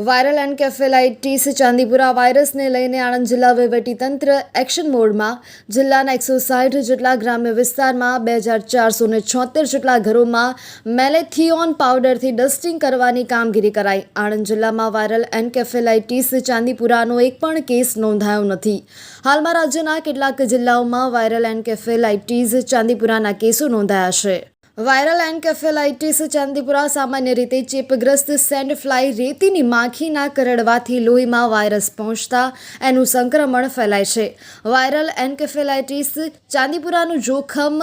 Viral એન્કેફેલાઇટીસ Chandipura વાયરસને લઈને આણંદ જિલ્લા વહીવટીતંત્ર એક્શન મોડમાં જિલ્લાના એકસો સાઠ જેટલા ગ્રામ્ય વિસ્તારમાં, બે હજાર ચારસો ને છોતેર જેટલા ઘરોમાં મેલેથિયોન પાવડરથી ડસ્ટિંગ કરવાની કામગીરી કરાઈ. આણંદ જિલ્લામાં વાયરલ એન્કેફેલાઇટીસ ચાંદીપુરાનો એક પણ કેસ નોંધાયો નથી. હાલમાં રાજ્યના કેટલાક જિલ્લાઓમાં વાયરલ એન્કેફેલાઇટીસ ચાંદીપુરાના કેસો નોંધાયા છે. વાયરલ એન્કેફેલાઇટિસ ચાંદીપુરા સામાન્ય રીતે ચેપગ્રસ્ત સેન્ડ ફ્લાય રેતીની માખીના કરડવાથી લોહીમાં વાયરસ પહોંચતા એનું સંક્રમણ ફેલાય છે. વાયરલ એન્કેફેલાઇટિસ ચાંદીપુરાનું જોખમ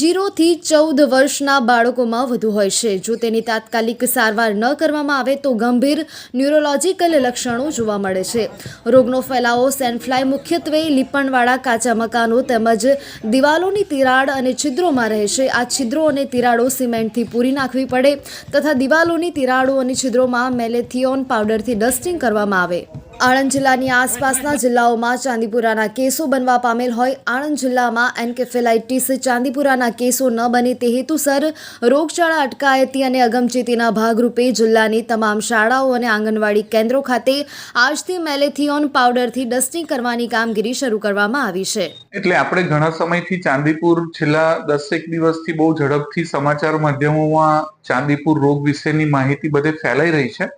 જીરોથી ચૌદ વર્ષના બાળકોમાં વધુ હોય છે. જો તેની તાત્કાલિક સારવાર ન કરવામાં આવે તો ગંભીર ન્યુરોલોજીકલ લક્ષણો જોવા મળે છે. રોગનો ફેલાવો સેન્ડફ્લાય મુખ્યત્વે લીપણવાળા કાચા મકાનો તેમજ દિવાલોની તિરાડ અને છિદ્રોમાં રહે છે. આ છિદ્રો અને તિરાડો સિમેન્ટથી પૂરી નાખવી પડે તથા દિવાલોની તિરાડો અને છિદ્રોમાં મેલેથિયોન પાવડરથી ડસ્ટિંગ કરવામાં આવે. આણંદ જિલ્લાની આસપાસના જિલ્લાઓમાં ચાંદીપુરાના કેસો બનવા પામેલ હોય. આણંદ જિલ્લામાં એન્કેફેલાઇટીસ ચાંદીપુરાના કેસો ન બને તે હેતુસર રોગચાળા અટકાયતી અને અગમચેતીના ભાગરૂપે જિલ્લાની તમામ શાળાઓ અને આંગણવાડી કેન્દ્રો ખાતે આજથી મેલેથિયોન પાવડરથી ડસ્ટિંગ કરવાની કામગીરી શરૂ કરવામાં આવી છે. એટલે આપણે ઘણા સમયથી ચાંદીપુર છેલ્લા દસેક દિવસથી બહુ ઝડપથી સમાચાર માધ્યમોમાં ચાંદીપુર રોગ વિશેની માહિતી બધે ફેલાઈ રહી છે.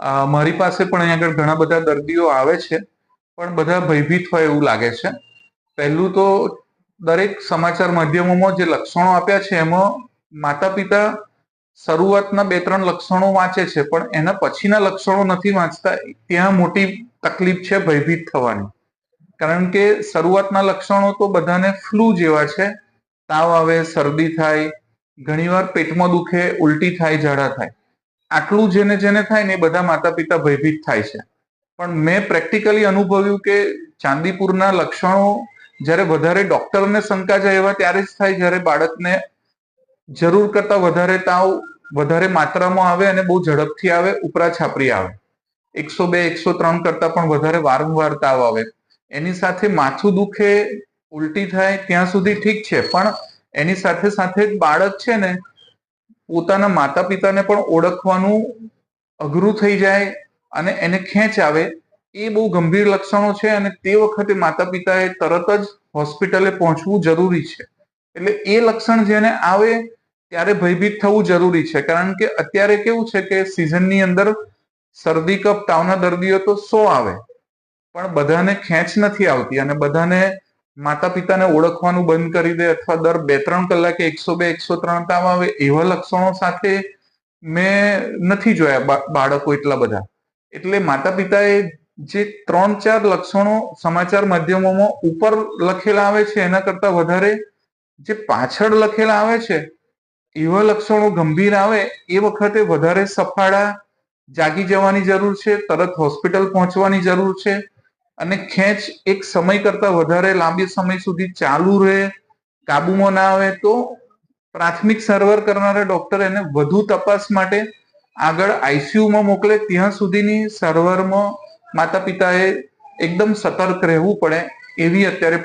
મારી પાસે પણ અહીંયા આગળ ઘણા બધા દર્દીઓ આવે છે, પણ બધા ભયભીત હોય એવું લાગે છે. પહેલું તો દરેક સમાચાર માધ્યમોમાં જે લક્ષણો આપ્યા છે, એમાં માતા પિતા શરૂઆતના બે ત્રણ લક્ષણો વાંચે છે, પણ એના પછીના લક્ષણો નથી વાંચતા, ત્યાં મોટી તકલીફ છે ભયભીત થવાની. કારણ કે શરૂઆતના લક્ષણો તો બધાને ફ્લૂ જેવા છે, તાવ આવે, શરદી થાય, ઘણીવાર પેટમાં દુખે, ઉલટી થાય, ઝાડા થાય. આટલું જેને જેને થાય ને એ બધા માતા પિતા ભયભીત થાય છે. પણ મેં પ્રેક્ટિકલી અનુભવ્યું કે ચાંદીપુરના લક્ષણો જ્યારે વધારે ડોક્ટરને શંકા જાય એવા ત્યારે જ થાય જ્યારે બાળકને જરૂર કરતા વધારે તાવ, વધારે માત્રામાં આવે અને બહુ ઝડપથી આવે ઉપરા છાપરી આવે. એકસો બે, એકસો ત્રણ કરતા પણ વધારે વારંવાર તાવ આવે. એની સાથે માથું દુખે, ઉલટી થાય, ત્યાં સુધી ઠીક છે. પણ એની સાથે સાથે બાળક છે ને પોતાના માતા પિતાને પણ ઓળખવાનું અઘરું થઈ જાય અને એને ખેંચ આવે, એ બહુ ગંભીર લક્ષણો છે અને તે વખતે માતા પિતાએ તરત જ હોસ્પિટલે પહોંચવું જરૂરી છે. એટલે એ લક્ષણ જેને આવે ત્યારે ભયભીત થવું જરૂરી છે. કારણ કે અત્યારે કેવું છે કે સિઝનની અંદર શરદી કપ તાવના દર્દીઓ તો સો આવે. પણ બધાને ખેંચ નથી આવતી અને બધાને માતા પિતાને ઓળખવાનું બંધ કરી દે અથવા દર બે ત્રણ કલાકે એકસો બે, એકસો ત્રણ તાવ આવે, એવા લક્ષણો સાથે મેં નથી જોયા બાળકો એટલા બધા. એટલે માતા પિતાએ જે ત્રણ ચાર લક્ષણો સમાચાર માધ્યમોમાં ઉપર લખેલા આવે છે, એના કરતા વધારે જે પાછળ લખેલા આવે છે, એવા લક્ષણો ગંભીર આવે, એ વખતે વધારે સફાળા, જાગી જવાની જરૂર છે, તરત હોસ્પિટલ પહોંચવાની જરૂર છે અને ખેંચ એક સમય કરતા વધારે લાંબી સમય સુધી ચાલુ રહે, કાબુમાં ના આવે તો પ્રાથમિક સારવાર કરનારા ડોક્ટર એને વધુ તપાસ માટે આગળ આઈસીયુમાં મોકલે. ત્યાં સુધીની સારવારમાં માતા પિતાએ એકદમ સતર્ક રહેવું પડે એવી અત્યારે